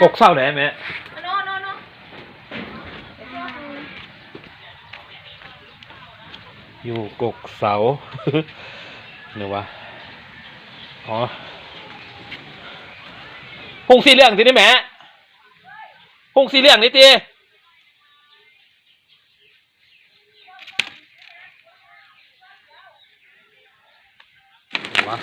กกเศร้าไหนแม่โน่โน่โน่อยู่กกเสาเนี่ยวะอ๋อพุงสีเหลืองทีนี่แหม่พุงสีเหลืองนี่ตีวะ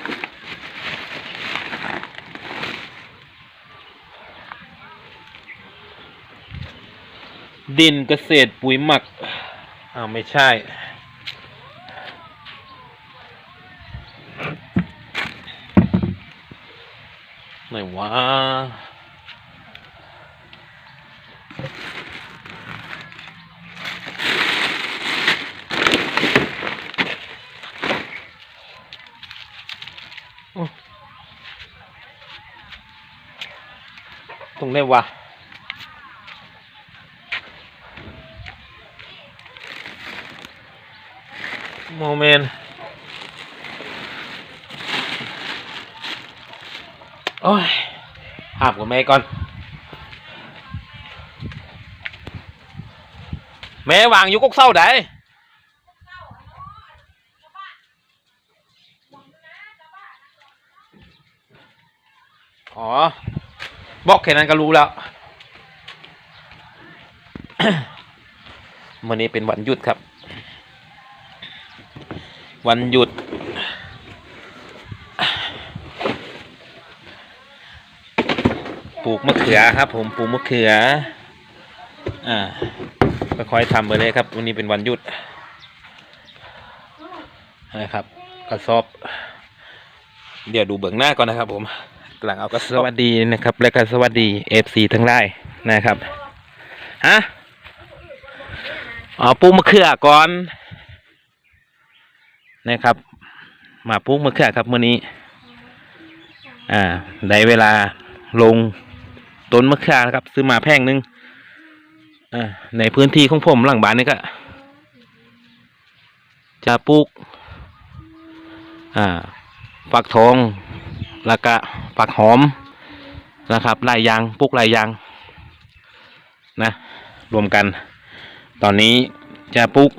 ดินเกษตรปุ๋ยหมักอ้าวไม่ใช่ ไหนวะตรงไหนวะ โมเมนต์โอ้ยอาบกับแม่ก่อน แม่วางอยู่กกเศร้าไดอ๋อ บอกแค่นั้นก็รู้แล้ววันนี้เป็นวันหยุดครับ วันหยุด ปลูกมะเขือครับ ผมปลูกมะเขือ อ่าค่อยๆทำไปเลยครับวันนี้เป็นวันหยุดนะครับกระสอบ เดี๋ยวดูเบื้องหน้าก่อนนะครับ ผมหลังเอาก็สวัสดีนะครับ และก็สวัสดีเอฟซีทั้งหลายนะครับฮะอ๋อปลูกมะเขือก่อน นะครับ มาปลูกมะเขือครับเมื่อนี้ อ่าได้เวลาลงต้นมะเขือนะครับ ซื้อมาแพงหนึงอ่าในพื้นที่ของผมหลังบ้านนี่ก็จะปลูกอ่าฝักทองแล้วก็ฝักหอมนะครับลายยางปลูกลายยางนะรวมกัน ตอนนี้จะปลูก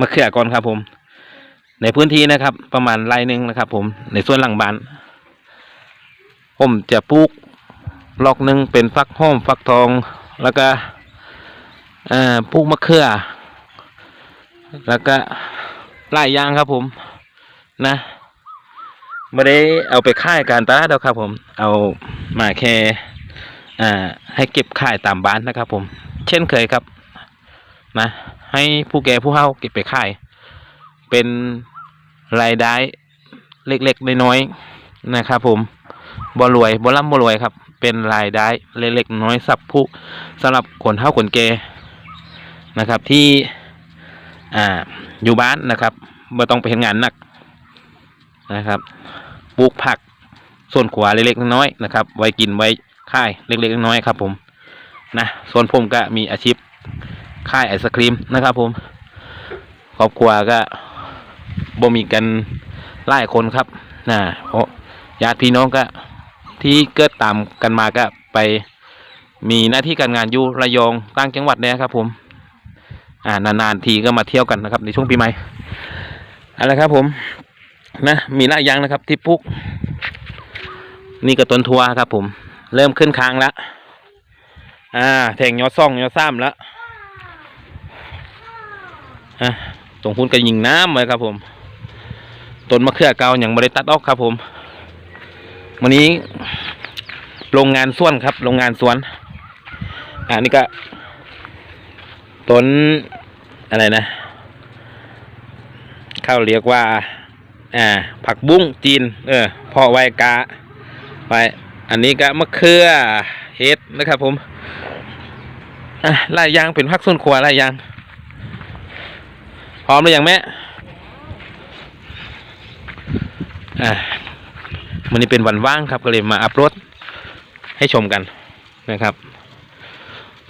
มะเขือก่อนครับผม ในพื้นที่นะครับ ประมาณไร่หนึ่งนะครับ ผมในส่วนหลังบ้าน ผมจะปลูกลอกหนึ่งเป็นฟักห้อมฟักทอง แล้วก็ปลูกมะเขือ แล้วก็หลายางครับ ผมนะไม่ได้เอาไปค่ายการตลาดหรอกครับ ผม เอามาแค่ให้เก็บขายตามบ้านนะครับ ผม เช่นเคยครับนะให้ผู้แก่ผู้เฒ่าเก็บไปขาย เป็น รายได้เล็กๆน้อยๆนะครับ ผมบ่รวยบ่ร่ำบ่รวยครับ เป็นรายได้เล็กๆน้อยสับผู้สำหรับคนเฒ่าคนแก่นะครับที่อ่าอยู่บ้านนะครับบ่ต้องไปเห็นงานหนักนะครับปลูกผักส่วนขวาเล็กๆน้อยๆนะครับ ไว้กินไว้ค่ายเล็กๆน้อยๆครับ ผมนะส่วนผมก็มีอาชีพค่ายไอศครีมนะครับ ผมครอบครัวก็ บ่มีกันหลายคนครับนะเพราะญาติพี่น้องก็ที่เกิดตามกันมาก็ไปมีหน้าที่การงานอยู่ระยองต่างจังหวัดเนี่ยครับ ผม อ่านานๆทีก็มาเที่ยวกันนะครับ ในช่วงปีใหม่เอาละครับ ผม นะมีหลายอย่างนะครับ ที่ปลูกนี่ก็ต้นทัวครับ ผม เริ่มขึ้นค้างแล้วอ่าแทงยอดซ่องยอดซ้ำแล้วอะตรงพุ้นก็ยิงน้ำเลยครับ ผม ต้นมะเขือเกาอย่างบริตัดออกครับ ผม วันนี้โรงงานสวนครับ โรงงานสวน อ่านี่ก็ต้นอะไรนะเขาเรียกว่า อ่า ผักบุ้งจีน เออพาะไวกะไว้อันนี้ก็มะเขือเฮ็ดนะครับ ผมอะลายยางเป็นผักส่วนครัวลายยาง พร้อมหรือยังแม่ อ่าวันนี้เป็นวันว่างครับก็เลยมาอัพโหลดให้ชมกันนะครับ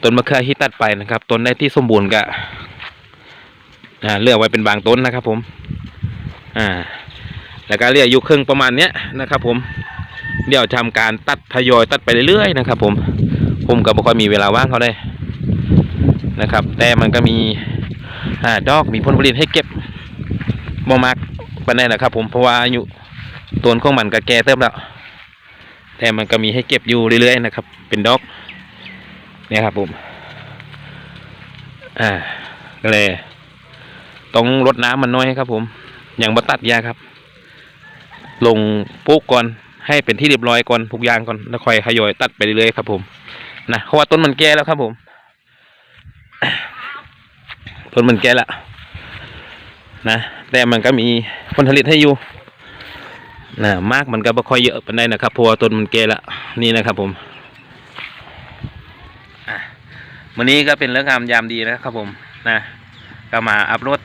ต้นมะเขือที่ตัดไปนะครับต้นได้ที่สมบูรณ์ก็อ่าเลือกไว้เป็นบางต้นนะครับ ผมอ่าแล้วก็เรียกอยู่ครึ่งประมาณเนี้ยนะครับ ผมเดี๋ยวทำการตัดทยอยตัดไปเรื่อยๆนะครับ ผมผมก็บ่ค่อยมีเวลาว่างเขาได้นะครับ แต่มันก็มีอ่าดอกมีผลผลิตให้เก็บบ่มากปานใดนะครับ ผมเพราะว่าอายุ ต้นของมันก็แก่เติบแล้ว แต่มันก็มีให้เก็บอยู่เรื่อยๆนะครับ เป็นดอกเนี่ยครับผมอ่าก็เลยต้องรดน้ำมันน้อยครับ ผมอย่างบัตัดยาครับ ลงปลูกก่อนให้เป็นที่เรียบร้อยก่อนทุกอย่างก่อนแล้วค่อยทยอยตัดไปเรื่อยๆครับ ผมนะเพราะว่าต้นมันแก่แล้วครับ ผมต้นมันแก่แล้วนะแต่มันก็มีผลผลิตให้อยู่ นะมากมันก็ไม่ค่อยเยอะปานใดนะครับเพราะว่าต้นมันแก่ล้วนี่นะครับผมวันนี้ก็เป็นเรื่องงามยามดีนะครับผมนะก็มาอัพโหลด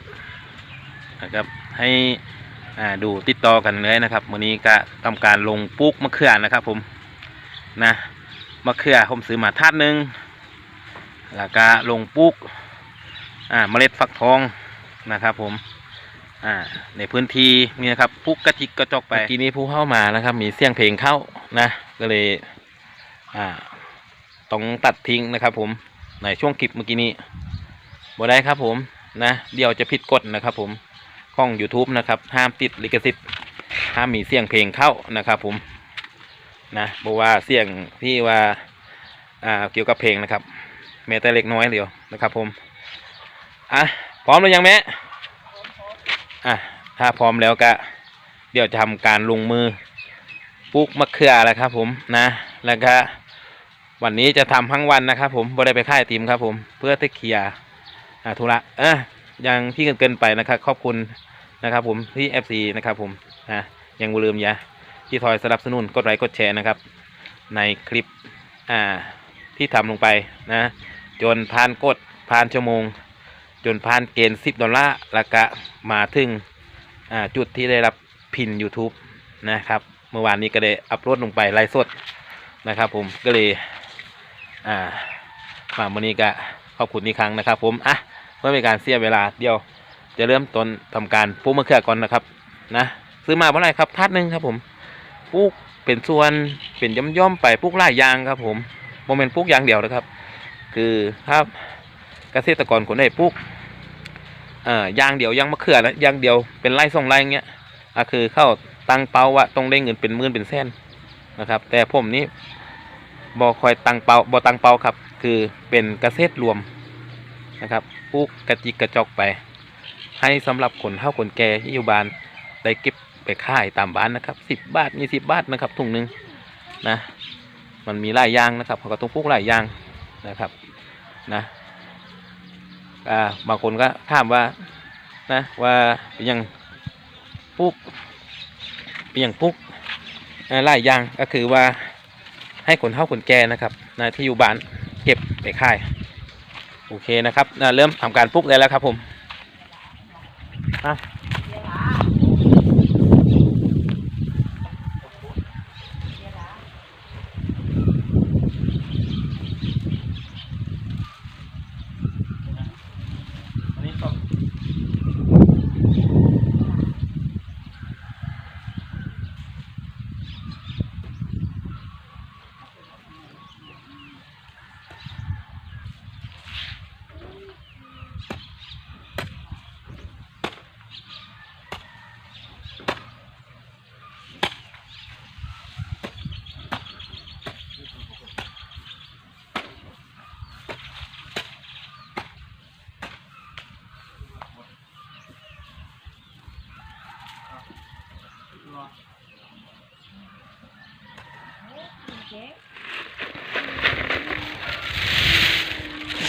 นะครับให้อ่าดูติดต่อกันเลยนะครับวันนี้ก็ทำการลงปลูกมะเขือนะครับ ผมนะมะเขือผมซื้อมาทาดหนึ่งแล้วก็ลงปลูกอ่าเมล็ดฟักทองนะครับผม อ่าในพื้นที่นี่นะครับปลูกกระจิกกระจอกไปทีนี้ผู้เข้ามานะครับ มีเสียงเพลงเข้านะก็เลยอ่าต้องตัดทิ้งนะครับ ผมในช่วงคลิปเมื่อกี้นี้บ่ได้ครับผมนะเดี๋ยวจะผิดกฎนะครับ ผมช่อง YouTube นะครับห้ามติดลิขสิทธิ์ห้ามมีเสียงเพลงเข้านะครับ ผมนะบอกว่าเสียงที่ว่าอ่าเกี่ยวกับเพลงนะครับแม้แต่เล็กน้อยเดียวนะครับ ผมอะพร้อมหรือยังแม่ อะถ้าพร้อมแล้วก็เดี๋ยวจะทำการลงมือปลูกมะเขือแล้วครับ ผมนะ แล้วก็วันนี้จะทำทั้งวันนะครับ ผมบ่ได้ไปค่ายไอติมครับ ผมเพื่อที่เคลียร์ธุระเออยังพี่เกินเกินไปนะครับขอบคุณนะครับ ผมที่ FC นะครับ ผมนะยังบ่ลืมอยาที่ทอยสนับสนุนกดไลค์กดแชร์นะครับ ในคลิปอ่าที่ทำลงไปนะ จนผ่านกดผ่านชั่วโมง จนผ่านเกณฑ์10ดอลลาร์แล้วก็มาถึงจุดที่ได้รับพิน YouTube นะครับ เมื่อวานนี้ก็ได้อัปโหลดลงไปไลฟ์สดนะครับผมก็เลยอ่ามาวันนี้ก็ขอบคุณอีกครั้งนะครับ ผมอะเพื่อเป็นการเสียเวลาเดียวจะเริ่มต้นทำการปลูกมะเขือก่อนนะครับนะซื้อมาเมื่อไหร่ครับทัดหนึ่งครับผมปลูกเป็นส่วนเป็นย่อมย่อมๆไปปลูกหลายยางครับผมโมเมนต์ปลูกอย่างเดียวนะครับ คือครับเกษตรกรคนใดปลูก อ่อยางเดียวยางมะเขือนะยางเดียวเป็นไร่สองไร่อย่างเงี้ยอะคือเข้าตั้งเป้าว่าต้องได้เงินเป็นหมื่นเป็นแสนนะครับ แต่ผมนี้บอคอยตั้งเป้าบอตั้งเป้าครับ คือเป็นเกษตรรวมนะครับปลูกกระจิกกระจอกไป ให้สำหรับคนเฒ่าคนแก่ที่อยู่บ้านได้เก็บไปขายตามบ้านนะครับสิบบาทมีสิบบาทนะครับถุงหนึ่งนะมันมีหลายอย่างนะครับเขาก็ต้องปลูกหลายอย่างนะครับนะ อ่าบางคนก็ถามว่านะว่าเป็นอย่างปุ๊กเป็นอย่างปุ๊กอ่าหลายอย่างก็คือว่าให้คนเฒ่าคนแก่นะครับนะที่อยู่บ้านเก็บไปขายโอเคนะครับอ่าเริ่มทำการปลุกได้แล้วครับผมอะ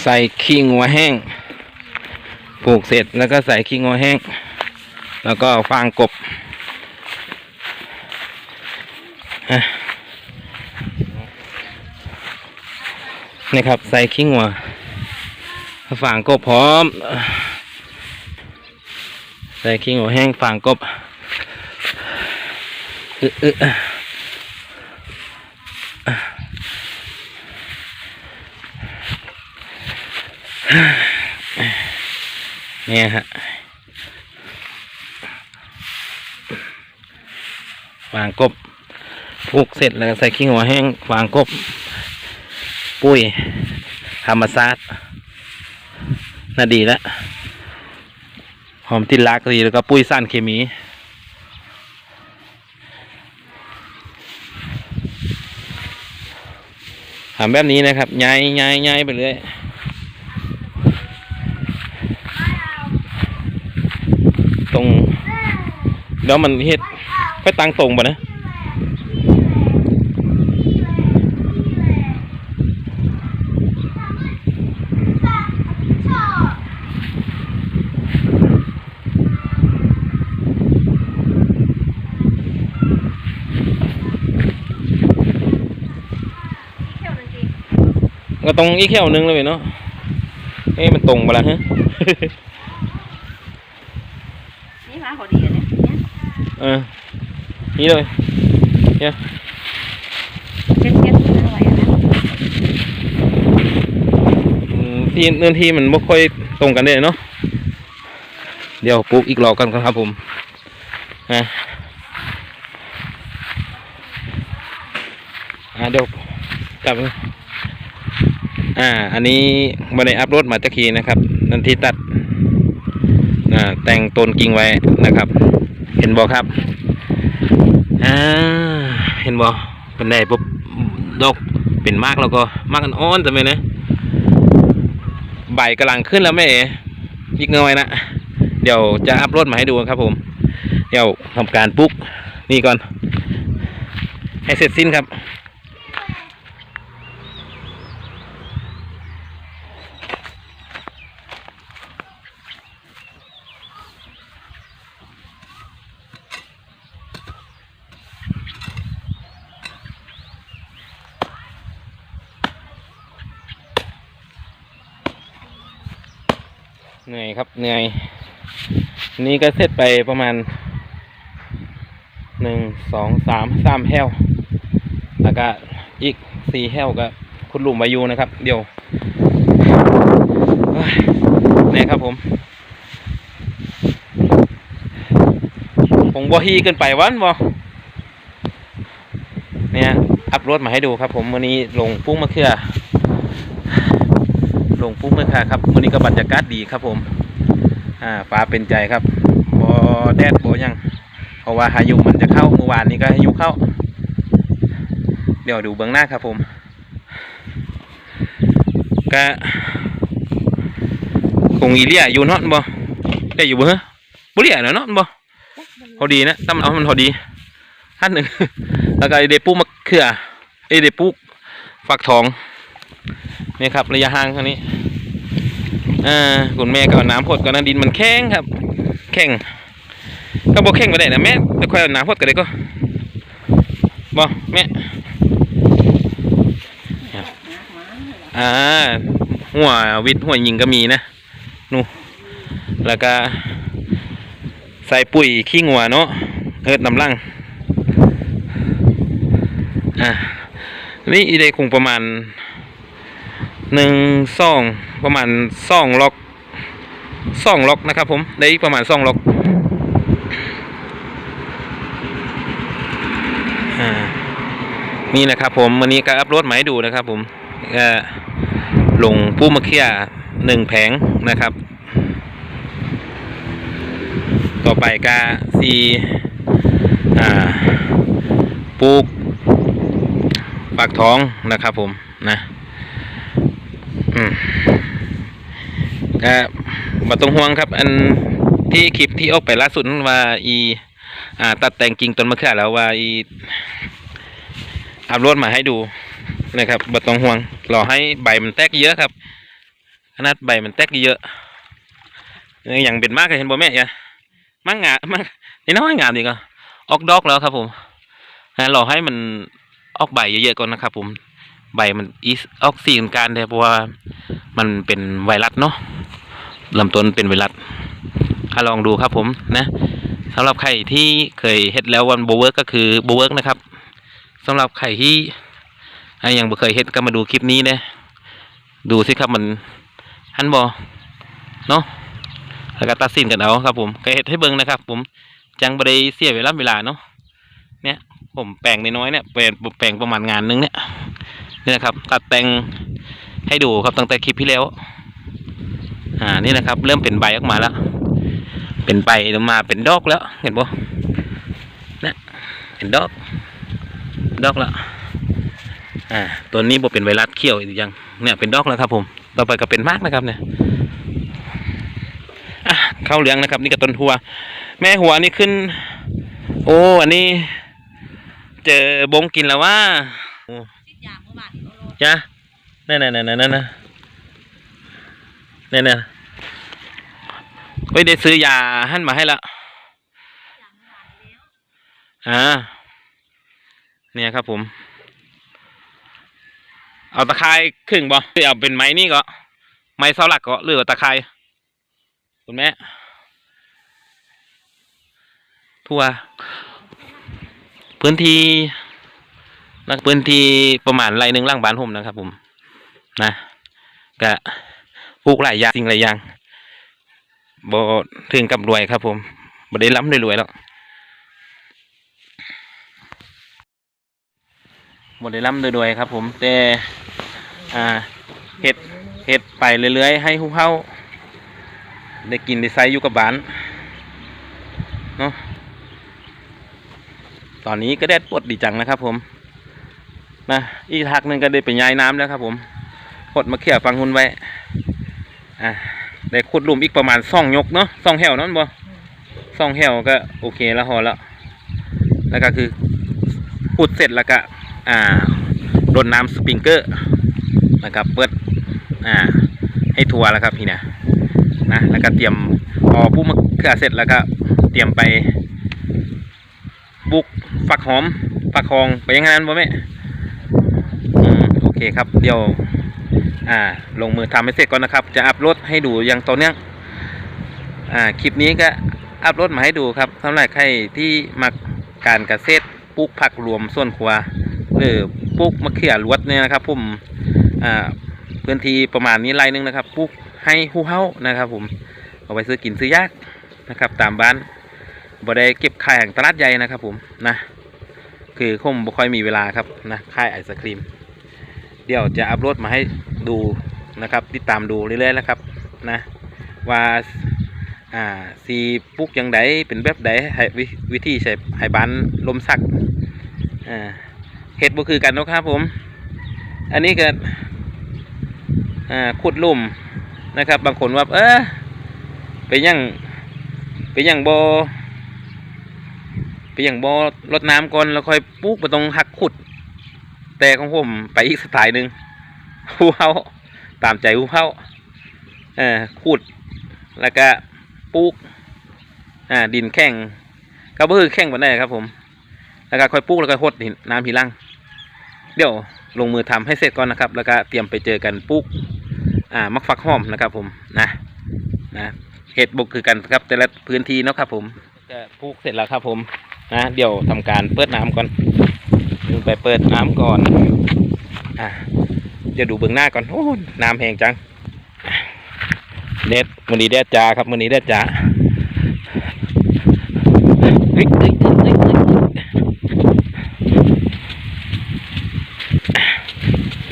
ส่ขี้งัวแห้ง ปลูกเสร็จแล้วก็ใส่ขี้งัวแห้ง แล้วก็ฟางกบอะนี่ครับใส่ขี้งัวฟางกบพร้อม ใส่ขี้งัวแห้งฟางกบออ เนี่ยฮะฟางกบปลูกเสร็จแล้วใส่ขี้หัวแห้งฟางกบ ปุ้ยธรรมศาสตร์น่าดีแล้วหอมติดลักดีแล้วก็ปุ้ยสั้นเคมีทำแบบนี้นะครับย้ายย้ายย้ายไปเรื่อยตรง แล้วมันเฮ็ดค่อยตั้งตรงบ่นะก็ตรงอีกแค่วหนึงเลยเนาะเอ้มันตรงบ่ละฮะ นี่มาพอดีอะเนี่ยเนี่ย เออนี่เลยเก็บเก็บเอาไว้อะนะอืมที่เนื้อที่มันไม่ค่อยตรงกันเลยเนาะเดี๋ยวปลูกอีกรอบกันครับผมอะอ่าเดี๋ยวกลับอ่า อันนี้มาไดอัพโหลดมาตะคีนะครับ นันที่ตัด อ่า แต่งต้นกิ่งไว้นะครับ เห็นบอครับอ่าเห็นบอเป็นได้ปุ๊บดอกเป็นมากแล้วก็มากกันอ้อนแต่ไม่นะใบกำลังขึ้นแล้วแม่เอ๋อีกหน่อยนะเดี๋ยวจะอัพโหลดมาให้ดูครับผม เดี๋ยวทำการปุ๊กนี่ก่อน ให้เสร็จสิ้นครับ เหนื่อยครับเหนื่อย นี่ก็เสร็จไปประมาณหนึ่งสองสามสามแห้วแล้วก็อีกสี่แห้วก็คุณลุมวายูนะครับ เดี๋ยวเฮ้ยนี่ครับผมคงบ่ฮีเกินไปวันบ่เนี่ยอัพโหลดมาให้ดูครับผมวันนี้ลงปุ้งมะเขือ งปุ๊บเมื่อค่ะครับวันนี้ก็บรรยากาศดีครับผมอ่าฟ้าเป็นใจครับบอแดดบอยังเพราะว่าพายุมันจะเข้าเมื่อวานนี้ก็พายุเข้า เดี๋ยวดูเบื้องหน้าครับผมก็คงอีเลียอยู่นาะบ่ได้อยู่บ่ฮะบ่เลียเนาะนาะบ่พอดีนะตั้มเอามันพอดีท่านหนึ่งแล้วก็เดปุ๊กมะเขือไอ้เดปุ๊กฟักทองนี่ครับระยะห่างเท่านี้ อ่าคุณแม่ก็เอาน้ำพดก่อนนะดินมันแข็งครับ แข็งก็บอกแข็งไปได้นะแม่จะค่อยเอาน้ำพดกันเลยก็บอแม่อ่าหัววิทย์หัวยิงก็มีนะนู่แล้วก็ใส่ปุ๋ยขี้งัวเนาะเอิดน้ำลังอ่านี่อีเดคงประมาณ หนึ่งสองประมาณสองล็อกสองล็อกนะครับผมได้อีกประมาณสองล็อกอ่านี่นะครับผมวันนี้ก็อัพโหลดมาให้ดูนะครับผมก็ลงผู้มะเขือหนึ่งแผงนะครับ ต่อไปก็ซีอ่าปลูกปากท้องนะครับผมนะ ก็บ่ต้องห่วงครับ อันที่คลิปที่ออกไปล่าสุดนั้นว่าอีอ่า ตัดแต่งกิ่งต้นมะเขือแล้วว่าอีอัพโหลดมาให้ดูนะครับบ่ต้องห่วงรอให้ใบมันแตกเยอะครับ ขนาดใบมันแตกเยอะอย่างเป็นมากเลยเห็นบ่แม่ยะมังงามังนี่น้อยงามดีก็ออกดอกแล้วครับผมอ่ารอให้มันออกใบเยอะๆก่อนนะครับผม ใบมันอีสออกสีน้ำการแต่เพราะว่ามันเป็นไวรัสเนาะลำต้นเป็นไวรัสถ้าลองดูครับผมนะสำหรับใครที่เคยเฮ็ดแล้ววันโบเวิร์กก็คือโบเวิร์กนะครับสำหรับใครที่ยังบ่เคยเฮ็ดก็มาดูคลิปนี้นะดูสิครับมันหันบอเนาะแล้วก็ตัดสินกันเอาครับผมก็เฮ็ดให้เบิ่งนะครับ ผมจังบ่ได้เสียเวลาเวลาเนาะเนี่ยผมแปลงน้อยๆเนี่ยแปลงแปลงประมาณงานนึงเนี่ย นี่นะครับ ตัดแต่งให้ดูครับตั้งแต่คลิปที่แล้ว อ่านี่นะครับ เริ่มเป็นใบออกมาแล้ว เป็นใบออกมาเป็นดอกแล้ว เห็นปะเนี่ยเป็นดอก ดอกแล้วอ่าตัวนี้บ่เป็นไวรัสเขี้ยวอีกย่างเนี่ยเป็นดอกแล้วครับ ผม ต่อไปก็เป็นมากนะครับเนี่ยเข้าเลี้ยงนะครับ นี่ก็ต้นหัว แม่หัวนี่ขึ้น โอ้อันนี้ เจอบงกินแล้วว่า โอ้ชิดยางเมื่อวานนี่โลจ้ะนั่นนั่นนั่นนั่นนั่นนั่นนั่นเฮ้ยได้ซื้อยาหั่นมาให้ละอ่าเนี่ยครับผม เอาตะไคร้ครึ่งบ่เอาเป็นไม้นี่ก็ไม้เสาหลักก็หรือตะไคร้คุณแม่ทั่วพื้นที่ นักพื้นที่ประมาณไรหนึ่งล่างบ้านผมนะครับ ผม นะก็ปลูกหลายอย่างสิ่งหลายอย่างบ่ถึงกับรวยครับ ผมบ่ได้ล้ำรวยแล้วบได้ร่ำรวยๆครับ ผมแต่อ่าเห็ดเห็ดไปเรื่อยๆ ให้หุ้เฮาได้กินได้ใช้อยู่กับบ้านเนาะตอนนี้ก็แดดปวดดีจังนะครับผม นะอีกทักหนึ่งก็ได้ไปย้ายน้ำแล้วครับ ผมพดมาเขี่ยฟังหุ่นไว้อ่าได้ขุดหลุมอีกประมาณสองยกเนาะสองแหวนั่นบ่สองแหวก็โอเคแล้วพอแล้วแล้วก็คือขุดเสร็จแล้วก็อ่ารดน้ำสปริงเกอร์นะครับเปิดอ่าให้ทัวร์แล้วครับพี่นะนะแล้วก็เตรียมพอปุ๊บมะเขือเสร็จแล้วก็เตรียมไปบุกฝักหอมฝักคองไปยังไงนั้นบ่แม่อืม เคครับเดี๋ยวอ่าลงมือทำให้เสร็จก่อนนะครับ จะอัพโหลดให้ดูอย่างต่อเนื่องอ่าคลิปนี้ก็อัพโหลดมาให้ดูครับสำหรับใครที่มักการเกษตรปลูกผักรวมส่วนครัว หรือปลูกมะเขือลวดเนี่ยนะครับผมอ่าพื้นที่ประมาณนี้ไรนึงนะครับปลูกให้หูเฮานะครับ ผมเอาไปซื้อกินซื้อยากนะครับ ตามบ้านบ่ได้เก็บขายแห่งตลาดใหญ่นะครับ ผมนะคือคงบ่ค่อยมีเวลาครับนะขายไอศครีม เดี๋ยวจะอัพโหลดมาให้ดูนะครับ ติดตามดูเรื่อยๆนะครับนะว่าอ่าสีปลูกยังไดเป็นแบบใดให้วิวิธีใช้ให้บ้านลมสักอ่าเห็ดบ่คือกันนะครับผม อันนี้ก็อ่าขุดลุ่มนะครับ บางคนว่าเออไปยัง ไปยังบ่ไปยังบ่รดน้ำก่อนแล้วค่อยปลูกไปตรงหักขุด แต่ของผมไปอีกสไตล์หนึ่งหูเฮาตามใจหูเฮาเออขุดแล้วก็ปลูกอ่าดินแข็งก็คือแข็งปานใดครับ ผม แล้วก็ค่อยปลูกแล้วก็หดหินน้ำทีหล่างเดี๋ยวลงมือทำให้เสร็จก่อนนะครับ แล้วก็เตรียมไปเจอกันปลูกอ่ามักฟักหอมนะครับ ผมนะนะเห็ดบกคือกันครับ แต่ละพื้นที่เนาะครับ ผมจะปลูกเสร็จแล้วครับ ผมนะเดี๋ยวทำการเปิดน้ำก่อน ลงไปเปิดน้ำก่อนอ่าเดี๋ยวดูเบื้องหน้าก่อนโอ้น้ำแห้งจังเด็ดมันนี้แดดจ้าครับมันนี้แดดจ้า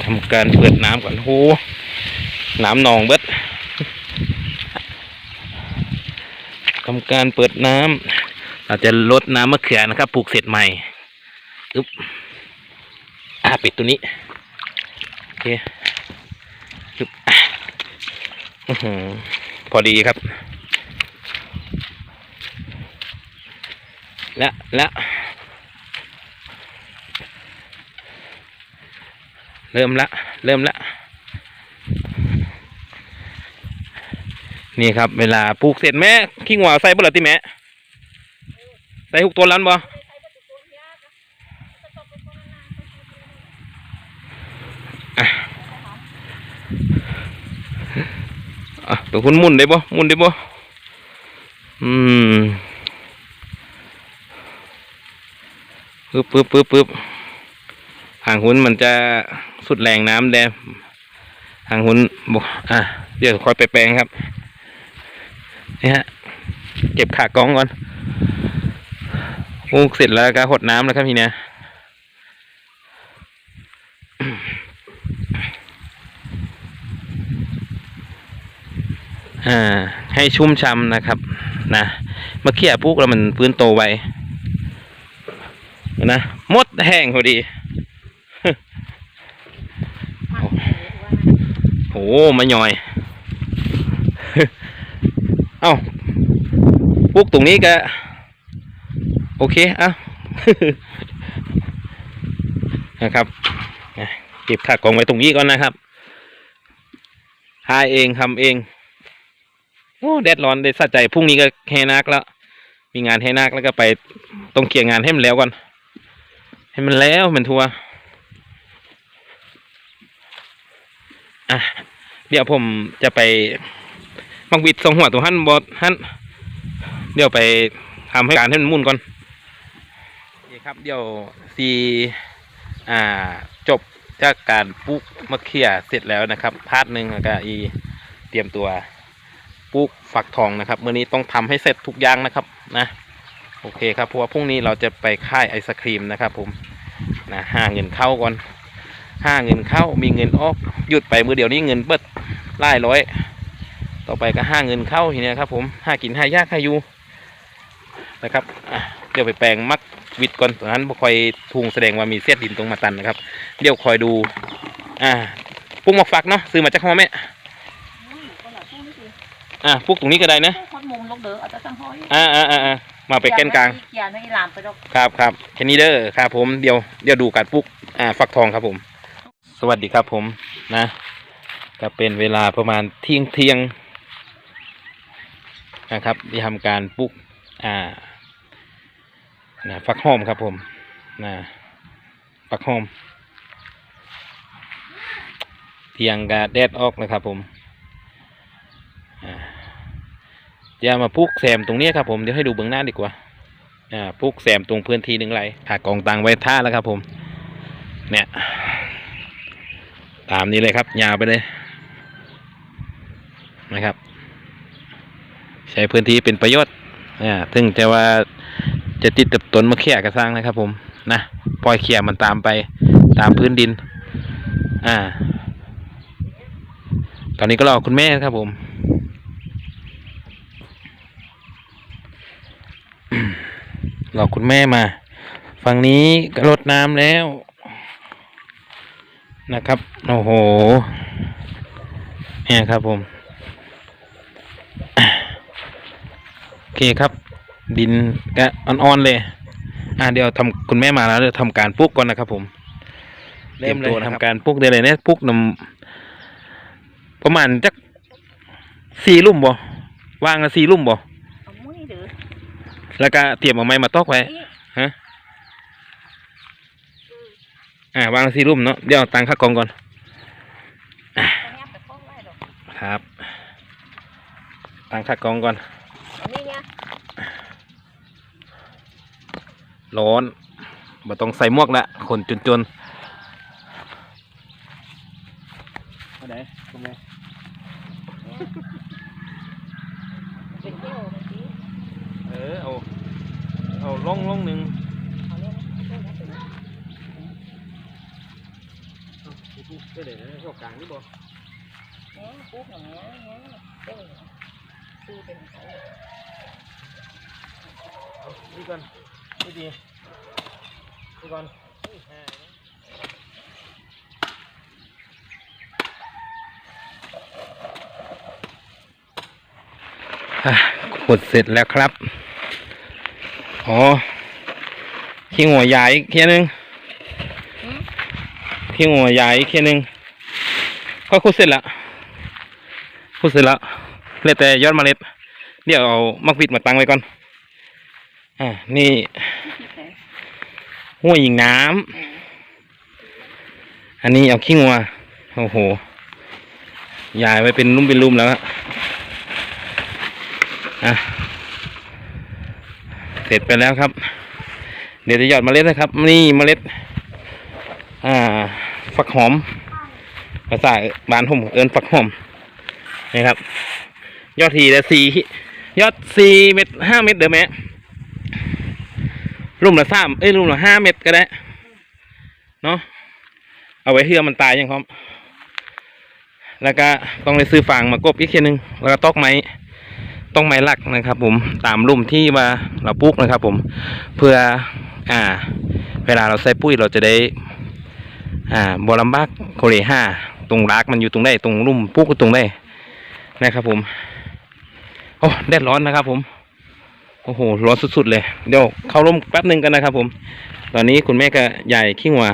ทำการเปิดน้ำก่อนโหน้ำหนองเบิดทำการเปิดน้ำเราจะลดน้ำมะเขือนะครับปลูกเสร็จใหม่อึ๊บ อาปิดตัวนี้โอเคอึ๊บอะอื้อหือพอดีครับ และและเริ่มละ เริ่มละ นี่ครับ เวลาปลูกเสร็จแม่ขี้หัวใส่บ่ละติแม่ ใส่หุกตัวลันบ่อะอะ ตัวคุณมุนได้บ่มุนได้บ่อืมปึ๊บปึ๊บปึ๊บปึ๊บหางหุ้นมันจะสุดแรงน้ำแดงหางหุ้นบอกอะเดี๋ยวคอยไปแปลงครับนี่ฮะเก็บขากล้องก่อนปลูกเสร็จแล้วก็หดน้ำแล้วครับพี่เนี่ย อ่าให้ชุ่มช่ำนะครับนะมาเขี่ยปุ๊กแล้วมันฟื้นโตไวนะมดแห้งพอดีโอ้มาหน่อยเอ้าปุ๊กตรงนี้ก็โอเคอ้านะครับเก็บถากกองไว้ตรงนี้ก่อนนะครับหาเองทำเอง โอ้แดดร้อนได้สะใจพรุ่งนี้ก็แฮนักแล้วมีงานแฮนักแล้วก็ไปต้องเคลียร์งานให้มันแล้วก่อนให้มันแล้วมันทัวอะเดี๋ยวผมจะไปบังวิดสองหัวตัวหันบอดหันเดี๋ยวไปทำให้การให้มันมุ่นก่อนโอเครับ เดี๋ยวซีอ่าจบจากการปลูกมะเขือเสร็จแล้วนะครับพาร์ทหนึ่งแล้วก็อีเตรียมตัว ลูกฝักทองนะครับเมื่อนี้ต้องทำให้เสร็จทุกอย่างนะครับนะโอเคครับเพราะว่าพรุ่งนี้เราจะไปค่ายไอศครีมนะครับ ผมนะห้าเงินเข้าก่อนห้าเงินเข้ามีเงินออกหยุดไปมือเดียวนี้เงินเบิดไล่ร้อย ต่อไปก็ห้าเงินเข้าทีนี้ครับ ผมห้ากินห้ายากห้าอยู่นะครับเดี๋ยวไปแปลงมักวิดก่อนตอนนั้นบ่คอยทุงแสดงว่ามีเสียดินตรงมาตันนะครับ เดี๋ยวคอยดู อ่าปลูกหมกฝักเนาะซื้อมาจากพ่อแม่ อะปลูกตรงนี้ก็ได้นะคนมุมลงเด้ออาจจะตั้งห้อยอ่าอ่าอ่าอ่ามาไปแกนกลางเกียร์ไม่ลามไปดอกครับครับแค่นี้เด้อครับผมเดี๋ยวเดี๋ยวดูการปลูกอ่าฟักทองครับผม สวัสดีครับผมนะ ก็เป็นเวลาประมาณเที่ยงเที่ยงนะครับที่ทำการปลูกอ่านะฟักหอมครับผมนะฟักหอมเที่ยงกาแดดออกนะครับผมอ่า จะมาปลูกแซมตรงนี้ครับผมเดี๋ยวให้ดูเบื้องหน้าดีกว่าอ่าปลูกแซมตรงพื้นที่หนึ่งไรถากองตังไว้ท่าแล้วครับ ผม เนี่ย ตามนี้เลยครับยาวไปเลยนะครับ ใช้พื้นที่เป็นประโยชน์อ่าถึงจะว่าจะติดกับต้นมะเขือกระซังนะครับ ผมนะปล่อยเขี่ยมันตามไปตามพื้นดิน อ่า ตอนนี้ก็รอคุณแม่ครับผม รอคุณแม่มา ฝั่งนี้ก็รดน้ำแล้ว นะครับ โอ้โห เนี่ยครับผม โอเคครับ ดินก็อ่อนๆเลย อ่าเดี๋ยวทำคุณแม่มาแล้วเดี๋ยวทำการปลูกก่อนนะครับผมเริ่มเลยทำการปลูกได้เลยเนี่ยปลูกนำประมาณจักสี่ลุ่มบ่วางละสี่ลุ่มบ่เอามุ้ยเด้อ แล้วก็เตรียมเอาไม้มาตอกไว้นี่ฮะอ่าวางสี่ลุ่มเนาะเดี๋ยวเอาตังค่ากองก่อนตรงเนี้ยไปป้องไว้ดอกครับตังค่ากองก่อนอันนี้เนี่ยร้อนบ่ต้องใส่หมวกละคนจนจนเอาไหนตรงไหน อกี้เออเอาเอาล่องล่องหนึ่งเอาเนี่ยเรื่องนี้เป็นก็เดี๋ยวนะเข้ากลางนี่บ่เนี่ยปุ๊บอย่างเงี้ยเนี่ยเด้อคือเป็นเขานี่ก่อนนี่ดีนี่ก่อนอะขุดเสร็จแล้วครับ อ๋อขี้หัวใหญ่อีกเทียนึงขี้หัวใหญ่อีกเทียนึงก็ขุดเสร็จแล้วขุดเสร็จแล้วเหลือแต่ยอดเมล็ดเดี๋ยวเอามักวิดมาตั้งไว้ก่อน อ่า นี่ห้วยยิงน้ำ อันนี้เอาขี้งัว โอ้โห ยายไว้เป็นลุ่มเป็นลุ่มแล้วอะอะ เสร็จไปแล้วครับ เดี๋ยวจะหยอดเมล็ดนะครับ นี่เมล็ด อ่าฟักหอมภาษาบานผมเอินฟักหอมนี่ครับ ยอดทีละสี่ยอดสี่เม็ดห้าเม็ดเด้อแม่รุ่มละสามเอ้ยรุ่มละห้าเม็ดก็ได้เนาะเอาไว้เพื่อมันตายยังพร้อมแล้วก็ต้องไปซื้อฟางมากบอีกทีหนึงแล้วก็ตอกไม้ ต้องไม้หลักนะครับผมตามลุ่มที่ว่าเราปลูกนะครับผมเพื่ออ่า เวลาเราใส่ปุ๋ยเราจะได้ อ่าบลำบากโคเรห้าตรงรากมันอยู่ตรงได้ตรงลุ่มปลูกตรงได้นะครับผมโอ้แดดร้อนนะครับผมโอ้โหร้อนสุดๆเลยเดี๋ยวเข้าร่มแป๊บหนึ่งกันนะครับ ผม ตอนนี้คุณแม่ก็ใหญ่ขี้หัว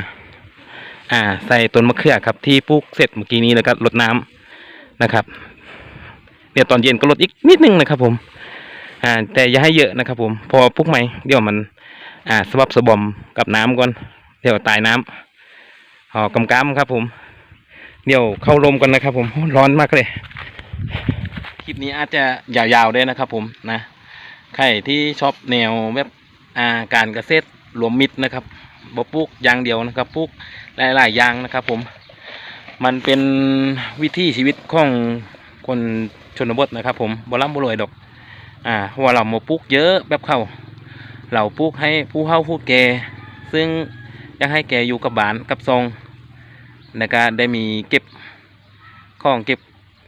อ่า ใส่ต้นมะเขือครับที่ปลูกเสร็จเมื่อกี้นี้แล้วก็รดน้ำนะครับ เดี๋ยตอนเย็นก็ลดอีกนิดนึงนะครับผม อ่า แต่อย่าให้เยอะนะครับผม พอปลูกใหมเดี๋ยวมัน อ่าสบับสะบอมกับน้ำก่อน เดี๋ยวตายน้ำอ๋อกำกำครับ ผม เดี๋ยวเข้าลมกันนะครับผมร้อนมากเลย คลิปนี้อาจจะยาวๆได้นะครับ ผมนะ ใครที่ชอบแนวแบบอ่าการเกษตรรวมมิตรนะครับบปลูกอย่างเดียวนะครับปลูกหลายๆอย่างนะครับ ผม มันเป็นวิถีชีวิตของคน ชนบทนะครับ ผมบ่ร่ำบ่รวยดอก อ่าว่าเรามปลูกเยอะแบบเขาเราปลูกให้ผู้เฒ่าผู้แก่ซึ่งอยากให้แกอยู่กับบ้านกับซองแล้วก็ได้มีเก็บของเก็บ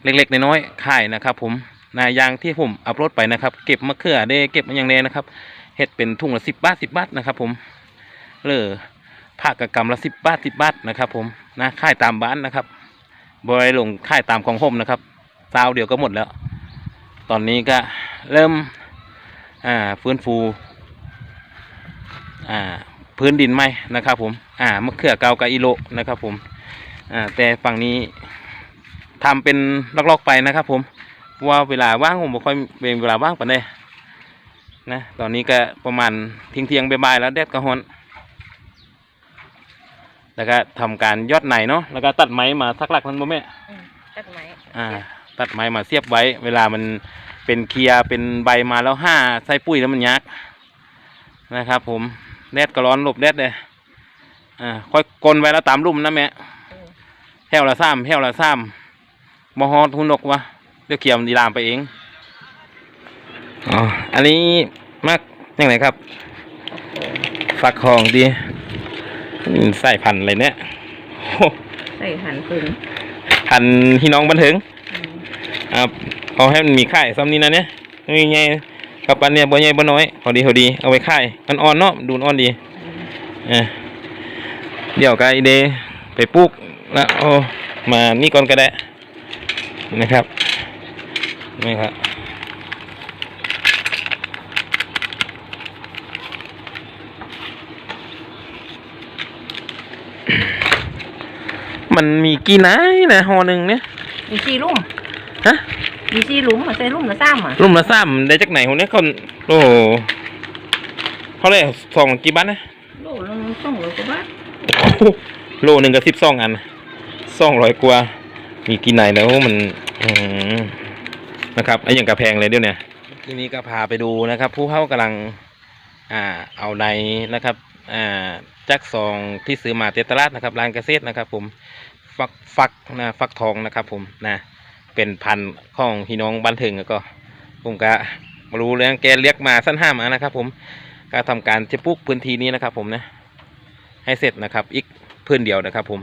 เล็กๆน้อยๆขายนะครับ ผมนะอย่างที่ผมอัพโหลดไปนะครับ เก็บมะเขือได้เก็บมันอย่างแน่นะครับเห็ดเป็นถุงละสิบบาทสิบบาทนะครับ ผมเลอผักกะกำละสิบบาทสิบบาทนะครับ ผมนะขายตามบ้านนะครับบริลงขายตามของผมนะครับ ซาวเดียวก็หมดแล้ว ตอนนี้ก็เริ่มอ่าฟื้นฟูอ่าพื้นดินไหมนะครับผมอ่ามะเขือเกากะอิโลนะครับผมอ่าแต่ฝั่งนี้ทำเป็นลอกๆไปนะครับผมเพราะว่าเวลาว่างผมไม่ค่อยเป็นเวลาว่างปานใดนะตอนนี้ก็ประมาณเที่ยงเที่ยงๆบ่ายๆแล้วแดดก็ฮ้อนแล้วก็ทำการยอดไหนเนาะแล้วก็ตัดไม้มาสักหลักมันบ่แม่อืมตัดไม้อ่า ตัดไม้มาเสียบไว้ เวลามันเป็นเคลียร์เป็นใบมาแล้วห้าใส่ปุ๋ยแล้วมันยักนะครับ ผมแดดก็ร้อนหลบแดดเลยอ่าค่อยกลนไว้แล้วตามลุ่มนะแม่อืมแถวละซ้ำแถวละซ้ำมอฮอดทุนดกวะเดี๋ยวเขียวมันดีลามไปเองอ๋ออันนี้มากยังไงครับฟักทองดีอืมใส่พันธุ์อะไรเนี่ยโอ้ใส่หันปืนพันธุ์พี่น้องบันเทิง อืมครับเขาให้มันมีไข่ซ้ำนี้นะเนี่ยมีไงกับปันเนี่ยบ่ใหญ่บ่น้อยพอดีพอดีเอาไว้ไข่มันอ่อนเนาะดูอ่อนดีเออเดี๋ยวก็ไอเดไปปลูกแล้วโอ้มานี่ก่อนก็ได้นะครับนี่ครับมันมีกี่ไนนะหอหนึ่งเนี่ยมีสี่ลุ่ม ฮะ มีสี่หลุมมาใส่ลุ่มละสามอะรุ่มละสามได้จากไหนคนนี้คนโอ้โหเขาเลยสองกี่บาทนะ โลละสองร้อยกว่าบาทโอ้โหโลหนึ่งกับสิบสองอันสองร้อยกว่า มีกี่ไหนแล้วมันอืมนะครับไอ้อย่างกระแพงเลยเดี๋ยวเนี่ยทีนี้ก็พาไปดูนะครับ ผู้เข้ากำลังอ่าเอาในนะครับอ่าจักซองที่ซื้อมาเตตลาดนะครับร้านเกษตรนะครับ ผมฟักฟักนะฟักทองนะครับ ผมนะ เป็นพันของพี่น้องบ้านถึงแล้วก็ผมก็รู้เรื่องแกเรียกมาสั้นห้ามานะครับ ผมก็ทำการจะปลูกพื้นที่นี้นะครับ ผมนะ ให้เสร็จนะครับ อีกพื้นเดียวนะครับ ผม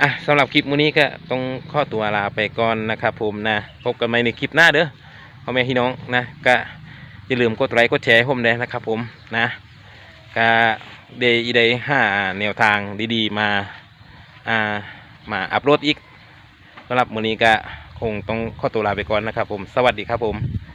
อะสำหรับคลิปมื้อนี้ก็ต้องข้อตัวลาไปก่อนนะครับ ผมนะพบกันใหม่ในคลิปหน้าเด้อพ่อแม่พี่น้องนะก็อย่าลืมกดไลค์กดแชร์ให้ผมด้วยนะครับ ผมนะก็เดย์อีเดย์ห้าแนวทางดีๆ มาอ่ามาอัปโหลดอีกสำหรับมื้อนี้ก็ คงต้องข้อตัวลาไปก่อนนะครับผม สวัสดีครับผม